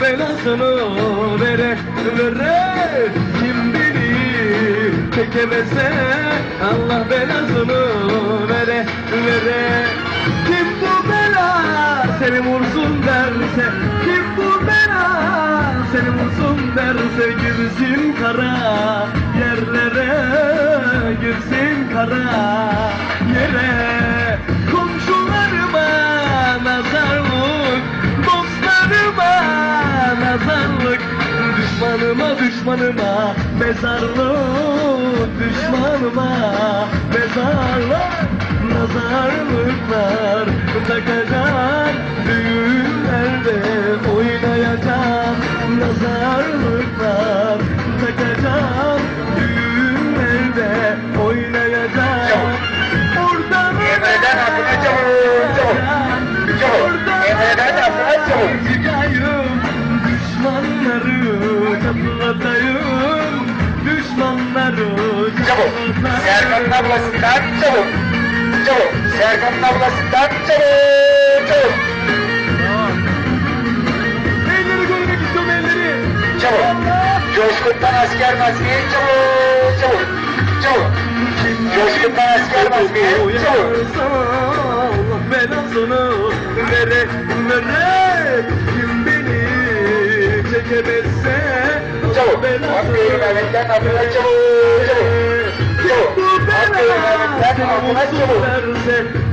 belasını vere vere. Kim beni çekemese Allah belasını vere vere. Kim bu bela seni vursun derse Kim bu bela seni vursun derse Girsin kara. Yerlere Girsin kara yere Düşmanıma mezarlık Düşmanıma mezarlık Nazarlıklar takacağım Çabuk. çatlatayım Serkan'ın ablasından çabuk. Çabuk. Serkan'ın ablasından çabuk. Çabuk. Elleri görmek istiyorum elleri Çabuk. Coşkun'dan asker maskeyi çabuk. Çabuk. Çabuk. Coşkun'dan asker maskeyi çabuk. Allah belasını vere vere Kim beni çekemezse Çabuk. Hakkı'yı Mehmet'ten aklına çabuk. Çabuk.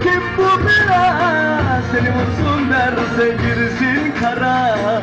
Kim bu bela? Seni vursun derse Girsin kara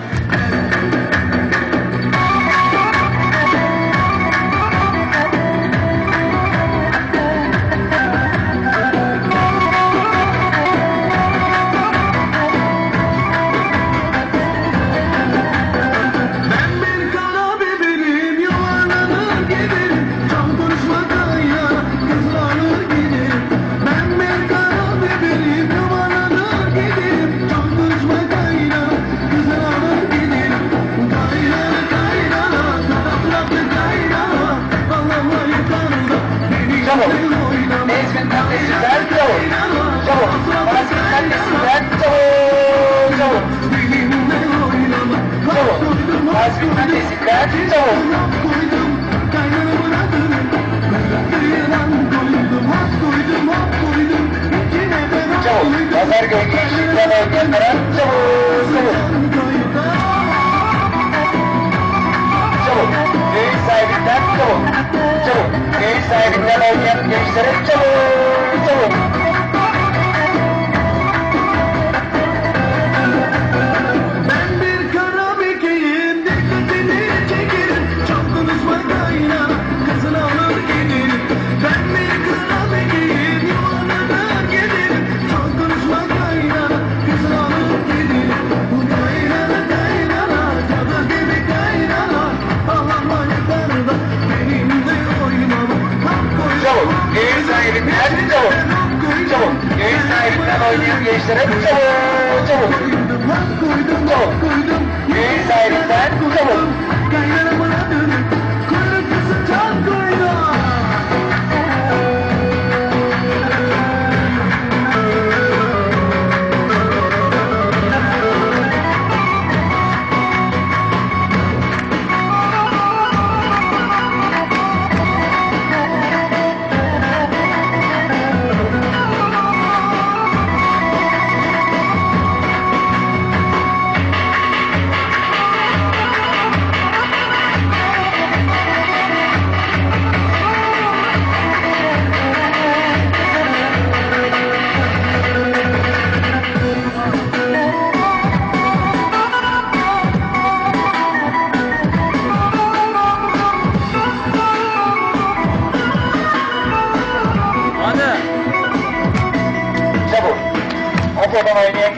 జరగము oynayan gençlere çabuk. Çabuk. koydum, hak koydum, hak Canadian.